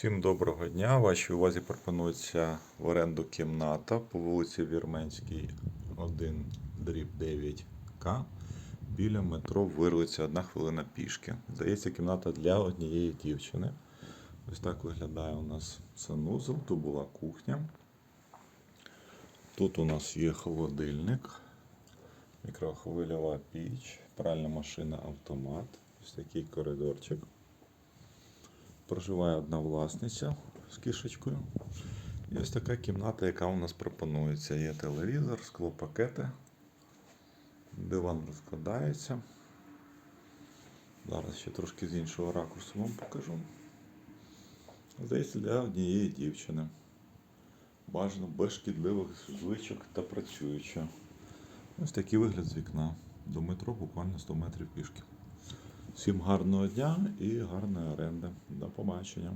Всім доброго дня. Вашій увазі пропонується в оренду кімната по вулиці Вірменській 1 дріб 9К біля метро Вирлиця, одна хвилина пішки. Здається, кімната для однієї дівчини. Ось так виглядає у нас санузел. Тут була кухня. Тут у нас є холодильник, мікрохвильова піч, пральна машина автомат. Ось такий коридорчик. Проживає одна власниця з кішечкою. І ось така кімната, яка у нас пропонується. Є телевізор, склопакети, диван розкладається. Зараз ще трошки з іншого ракурсу вам покажу. Здається, для однієї дівчини. Бажано без шкідливих звичок та працююча. Ось такий вигляд з вікна. До метро буквально 100 метрів пішки. Всім гарного дня і гарної оренди. До побачення.